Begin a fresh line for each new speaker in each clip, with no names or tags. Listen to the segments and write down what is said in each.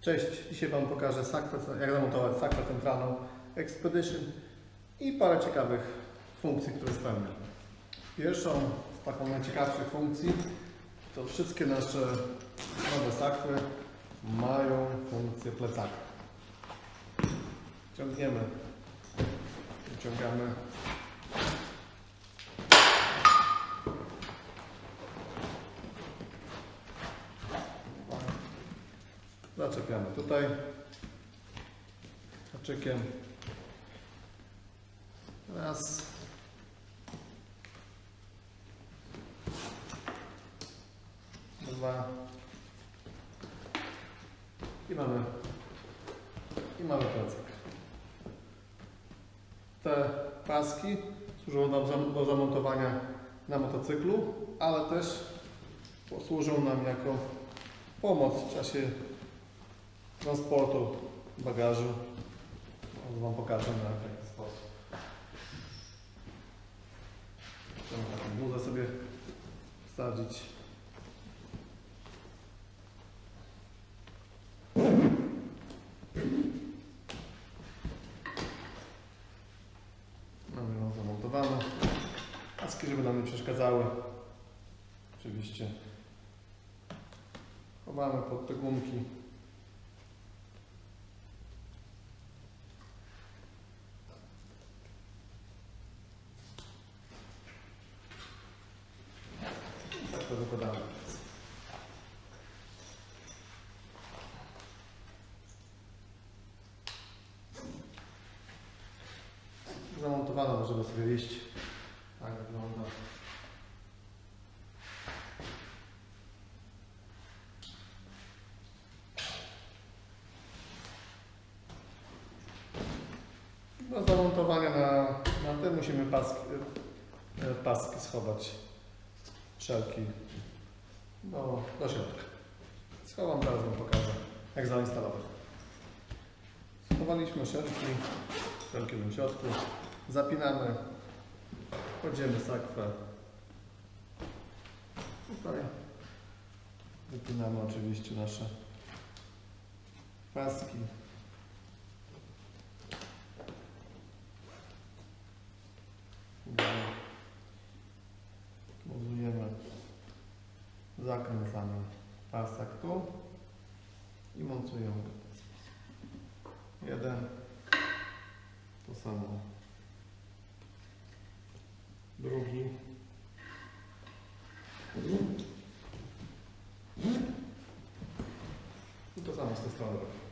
Cześć, dzisiaj Wam pokażę sakwę, jak zamontować sakwę centralną Expedition i parę ciekawych funkcji, które spełnia. Pierwszą z taką najciekawszych funkcji to wszystkie nasze nowe sakwy mają funkcję plecaka. Ciągniemy, wyciągamy Zaczepiamy tutaj haczykiem. Raz. Dwa. I mamy i mamy plecak. Te paski służą nam do zamontowania na motocyklu, ale też posłużą nam jako pomoc w czasie transportu bagażu. Wam pokażę na jaki sposób. Możemy taką bluzę sobie wsadzić. Mamy ją zamontowaną. Paski, żeby nam nie przeszkadzały. Oczywiście chowamy pod te gumki. Tak to wykładamy. Możemy sobie. Tak wygląda. Do zamontowania na, na tym musimy paski, e, paski schować wszelki do, do środka. Schowam, teraz Wam pokażę, jak zainstalować. Schowaliśmy szelki, szelki w środku, zapinamy, kładziemy sakwę. Tutaj wypinamy oczywiście nasze paski. Montujemy, zakręcamy pasek tu i montujemy. Jeden, to samo. Drugi. I to samo z tej strony. robimy.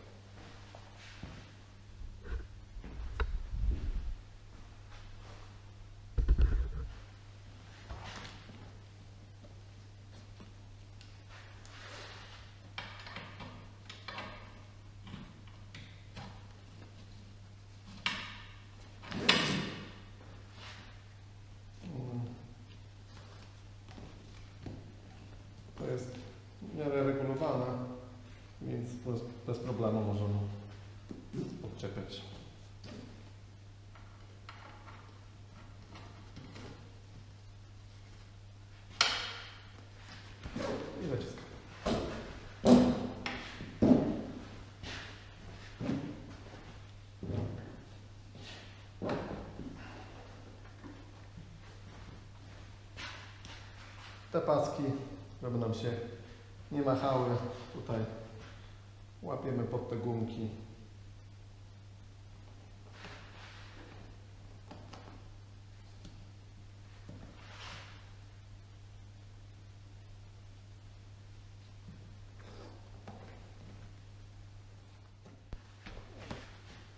Mm. To jest w miarę regulowane, więc bez, bez problemu możemy podczepiać. I naciskamy. Te paski, żeby nam się nie machały, tutaj łapiemy pod te gumki.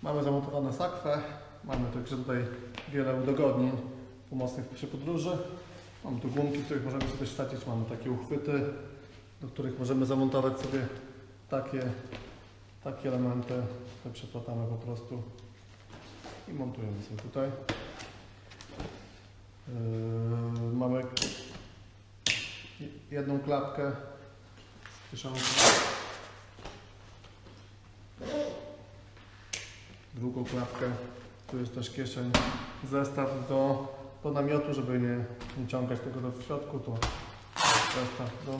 Mamy zamontowane sakwę, mamy także tutaj wiele udogodnień pomocnych przy podróży. Mamy tu gumki, których możemy sobie wsadzić, mamy takie uchwyty, do których możemy zamontować sobie takie, takie elementy. Te przeplatamy po prostu i montujemy sobie tutaj. Yy, mamy jedną klapkę z kieszonką. Drugą klapkę. Tu jest też kieszeń, zestaw do, do namiotu, żeby nie, nie ciągać tego do w środku. To zestaw do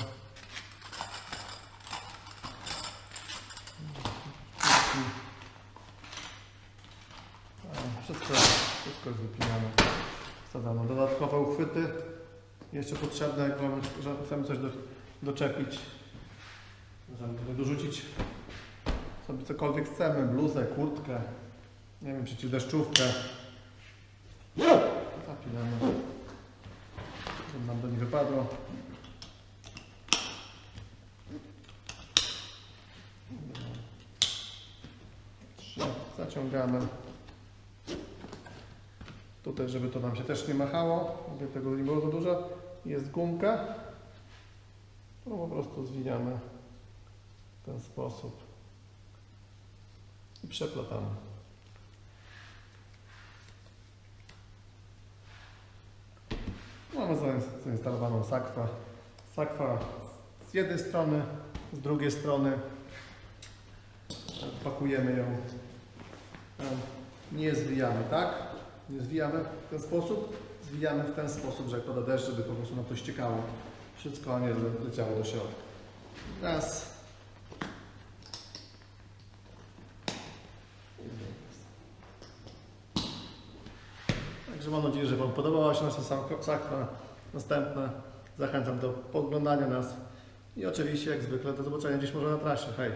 E, Wszystko, wszystko jest wypinane. Wsadzamy dodatkowe uchwyty. Jeszcze potrzebne, jak mamy, chcemy coś do, doczepić. Tutaj dorzucić sobie cokolwiek chcemy. Bluzę, kurtkę, nie wiem, przeciwdeszczówkę. Zapinamy. Żeby nam to nie wypadło. Zaciągamy. Tutaj, żeby to nam się też nie machało, żeby tego nie było za dużo, jest gumka. To po prostu zwijamy w ten sposób i przeplatamy. Mamy zain- zainstalowaną sakwę. Sakwa z jednej strony, z drugiej strony pakujemy ją. E, Nie zwijamy, tak? Nie zwijamy w ten sposób. Zwijamy w ten sposób, że jak pada deszcz, żeby po prostu na to ściekało. Wszystko, a nie le- leciało do środka. Raz. Także mam nadzieję, że Wam podobała się nasza sakwa. Następne zachęcam do podglądania nas i oczywiście jak zwykle do zobaczenia gdzieś może na trasie. Hej!